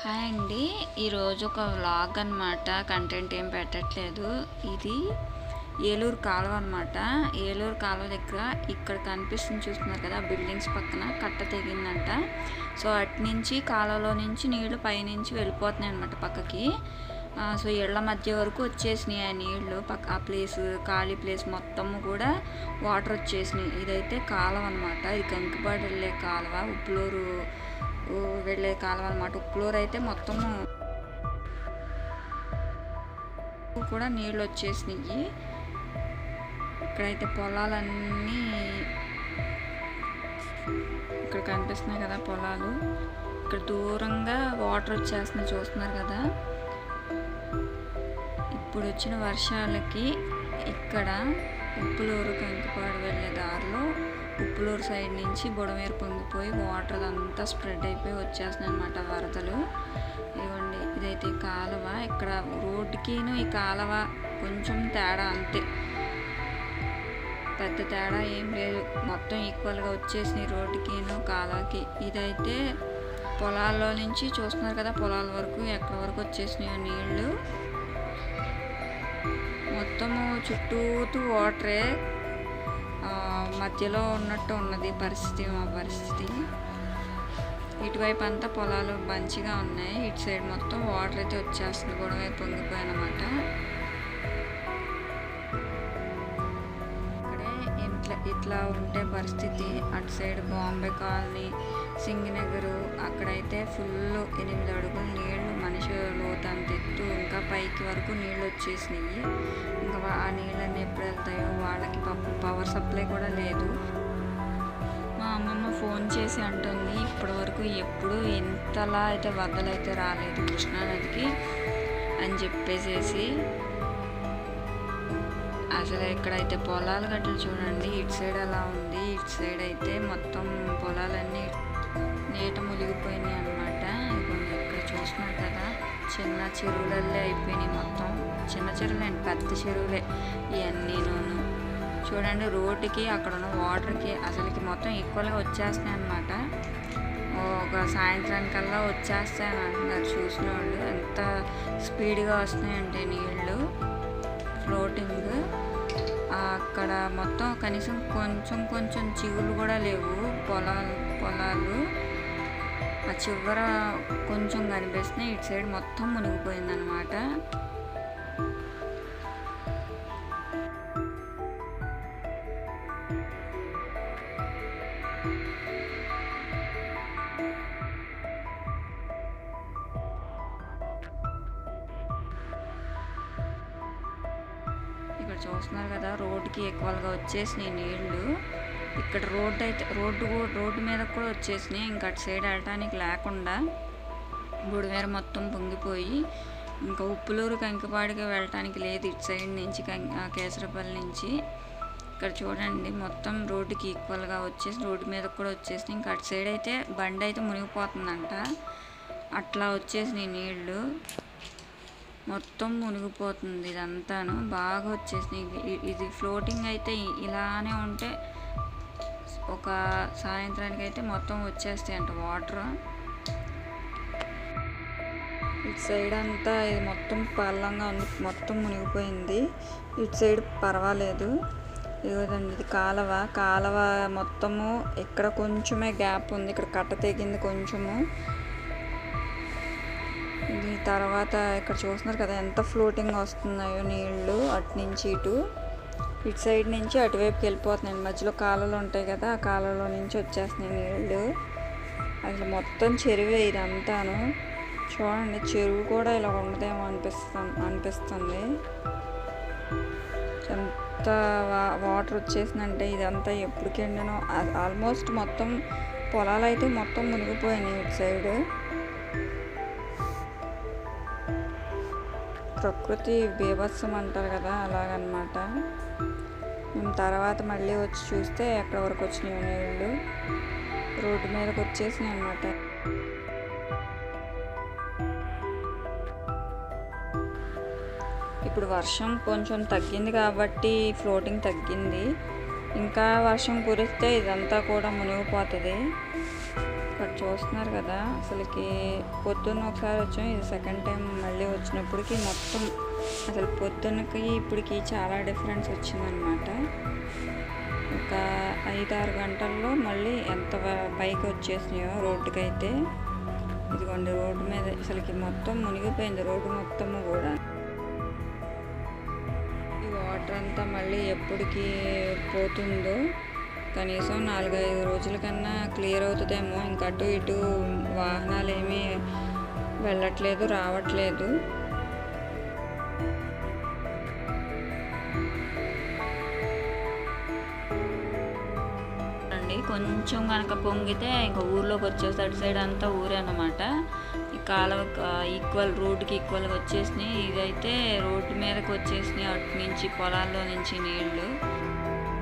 Hi అండి. ఈరోజు ఒక వ్లాగ్ అనమాట కంటెంట్ ఏం పెట్టట్లేదు. ఇది ఏలూరు కాలువ అనమాట ఏలూరు కాలువ దగ్గర ఇక్కడ కనిపిస్తుంది చూస్తున్నారు కదా బిల్డింగ్స్ పక్కన కట్ట తెగిందంట. సో అటు నుంచి కాలువలో నుంచి నీళ్ళు పైనుంచి వెళ్ళిపోతున్నాయి అనమాట పక్కకి. సో ఇళ్ళ మధ్య వరకు వచ్చేసినాయి ఆ నీళ్ళు. పక్క ఆ ప్లేస్ ఖాళీ ప్లేస్ మొత్తం కూడా వాటర్ వచ్చేసినాయి. ఇదైతే కాలువ అనమాట ఇది కంకిపాడు వెళ్ళే కాలువ. ఉప్పులూరు వెళ్ళే కాలం అనమాట ఉప్పులూరు అయితే మొత్తము కూడా నీళ్ళు వచ్చేసినాయి ఇక్కడైతే పొలాలన్నీ ఇక్కడ కనిపిస్తున్నాయి కదా పొలాలు. ఇక్కడ దూరంగా వాటర్ వచ్చేస్తున్నాయి చూస్తున్నారు కదా. ఇప్పుడు వచ్చిన వర్షాలకి ఇక్కడ ఉప్పులూరు కంకిపాడు వెళ్ళే దారిలో ఉప్పులూరు సైడ్ నుంచి బుడమేరు పొంగిపోయి వాటర్ అంతా స్ప్రెడ్ అయిపోయి వచ్చేస్తున్నాయి అనమాట వరదలు. ఇవ్వండి ఇదైతే కాలువ. ఇక్కడ రోడ్డుకిను ఈ కాలువ కొంచెం తేడా అంతే. పెద్ద తేడా ఏం లేదు. మొత్తం ఈక్వల్గా వచ్చేసినాయి రోడ్డుకిను కాలువకి. ఇదైతే పొలాల్లో నుంచి చూస్తున్నారు కదా పొలాల వరకు ఎక్కడి వరకు వచ్చేసినాయో నీళ్ళు మొత్తము చుట్టూతూ వాటరే మధ్యలో ఉన్నట్టు ఉన్నది పరిస్థితి మా పరిస్థితి. ఇటువైపు అంతా పొలాలు మంచిగా ఉన్నాయి. ఇటు సైడ్ మొత్తం వాటర్ అయితే వచ్చేస్తుంది గొడవ పొంగిపోయానమాట. ఇక్కడే ఇట్లా ఇట్లా ఉంటే పరిస్థితి. అటు సైడ్ బాంబే కాలనీ సింగినగరు అక్కడైతే ఫుల్ ఎనిమిది అడుగులు నీళ్ళు మనిషి లోతంత ఎత్తు. ఇంకా పైకి వరకు నీళ్ళు వచ్చేసినాయి. ఆ నీళ్ళన్నీ ఎప్పుడు వెళ్తాయో వాళ్ళకి పాపం పవర్ సప్లై కూడా లేదు. మా అమ్మమ్మ ఫోన్ చేసి అంటుంది ఇప్పటి వరకు ఎప్పుడు ఇంతలా అయితే వరదలైతే రాలేదు కృష్ణానదికి అని చెప్పేసేసి అసలు ఇక్కడైతే పొలాలు గట్టలు చూడండి ఇటు సైడ్ అలా ఉంది ఇటు సైడ్ అయితే మొత్తం పొలాలన్నీ నీట మునిగిపోయినాయి అనమాట ఇక్కడ చూస్తున్నారు కదా చిన్న చెరువులల్లే అయిపోయినాయి మొత్తం. చిన్న చెరువులే పెద్ద చెరువులే. ఇవన్నీను చూడండి రోడ్డుకి అక్కడ ఉన్న వాటర్కి అసలుకి మొత్తం ఈక్వల్గా వచ్చేస్తున్నాయి అనమాట ఒక సాయంత్రానికల్లా వచ్చేస్తాయని అంటున్నారు. చూసిన వాళ్ళు ఎంత స్పీడ్గా వస్తున్నాయంటే నీళ్ళు. ఫ్లోటింగ్. అక్కడ మొత్తం కనీసం కొంచెం కొంచెం చిగులు కూడా లేవు. పొలాలు పొలాలు. ఆ చివర కొంచెం కనిపిస్తున్నాయి ఇటు సైడ్ మొత్తం మునిగిపోయిందనమాట ఇక్కడ చూస్తున్నారు కదా రోడ్డుకి ఈక్వల్గా వచ్చేసినాయి నీళ్ళు ఇక్కడ రోడ్డు అయితే రోడ్డు కూడా రోడ్డు మీద కూడా వచ్చేసినాయి. ఇంకా అటు సైడ్ వెళ్ళటానికి లేకుండా బుడిమేర మొత్తం పొంగిపోయి ఇంకా ఉప్పులూరు కంకిపాడికి వెళ్ళటానికి లేదు. ఇటు సైడ్ నుంచి కేసరపల్లి నుంచి. ఇక్కడ చూడండి మొత్తం రోడ్డుకి ఈక్వల్గా వచ్చేసి రోడ్డు మీద కూడా వచ్చేసి ఇంకా అటు సైడ్ అయితే బండి అయితే మునిగిపోతుందంట. అట్లా వచ్చేసినాయి నీళ్ళు మొత్తం మునిగిపోతుంది ఇదంతాను. బాగా వచ్చేసినాయి. ఇది ఫ్లోటింగ్ అయితే ఇలానే ఉంటే ఒక సాయంత్రానికి అయితే మొత్తం వచ్చేస్తాయి అంట వాటర్. ఇటు సైడ్ అంతా ఇది మొత్తం పల్లంగా ఉంది మొత్తం మునిగిపోయింది. ఇటు సైడ్ పర్వాలేదు. ఇదిగోదండి ఇది కాలువ. కాలవ మొత్తము ఇక్కడ కొంచెమే గ్యాప్ ఉంది ఇక్కడ కట్ట తెగింది కొంచెము. ఇది తర్వాత ఇక్కడ చూస్తున్నారు కదా ఎంత ఫ్లోటింగ్ వస్తున్నాయో నీళ్ళు అటు నుంచి ఇటు. ఇటు సైడ్ నుంచి అటువైపుకి వెళ్ళిపోతున్నాయి. మధ్యలో కాలువలు ఉంటాయి కదా ఆ కాలువలో నుంచి వచ్చేస్తున్నాయి నీళ్ళు అసలు మొత్తం చెరువే ఇదంతాను. చూడండి చెరువు కూడా ఇలా ఉండదేమో అనిపిస్తుంది అనిపిస్తుంది. ఎంత వా- వాటర్ వచ్చేసిందంటే ఇదంతా ఎప్పటికి ఎండనో ఆల్మోస్ట్ మొత్తం పొలాలు అయితే మొత్తం మునిగిపోయినాయి ఇటు సైడ్. ప్రకృతి బీభత్సం అంటారు కదా అలాగనమాట. తర్వాత మళ్ళీ వచ్చి చూస్తే ఎక్కడ వరకు వచ్చినాయి నీళ్ళు. రోడ్డు మీదకి వచ్చేసినాయి అనమాట ఇప్పుడు వర్షం కొంచెం తగ్గింది కాబట్టి ఫ్లోటింగ్ తగ్గింది. ఇంకా వర్షం కురిస్తే ఇదంతా కూడా మునిగిపోతుంది. ఇక్కడ చూస్తున్నారు కదా అసలుకి పొద్దున్న ఒకసారి వచ్చాం ఇది సెకండ్ టైం మళ్ళీ వచ్చినప్పటికి మొత్తం అసలు పొద్దున్నకి ఇప్పటికి చాలా డిఫరెన్స్ వచ్చిందనమాట ఒక ఐదు ఆరు గంటల్లో మళ్ళీ ఎంత పైకి వచ్చేసినాయో రోడ్డుకి అయితే ఇదిగోండి రోడ్డు మీద అసలుకి మొత్తం మునిగిపోయింది రోడ్డు మొత్తము కూడా. ఈ వాటర్ అంతా మళ్ళీ ఎప్పటికి పోతుందో కనీసం నాలుగైదు రోజుల కన్నా క్లియర్ అవుతుందేమో. ఇంకా అటు ఇటు వాహనాలు ఏమీ వెళ్ళట్లేదు రావట్లేదు. అండి కొంచెం కనుక పొంగితే ఇంకా ఊర్లోకి వచ్చేసి అటు సైడ్ అంతా ఊరే అన్నమాట. ఈ కాలువ ఈక్వల్ రోడ్డుకి ఈక్వల్గా వచ్చేసినాయి. ఇదైతే రోడ్డు మీదకి వచ్చేసినాయి అటు నుంచి పొలాల్లో నుంచి నీళ్ళు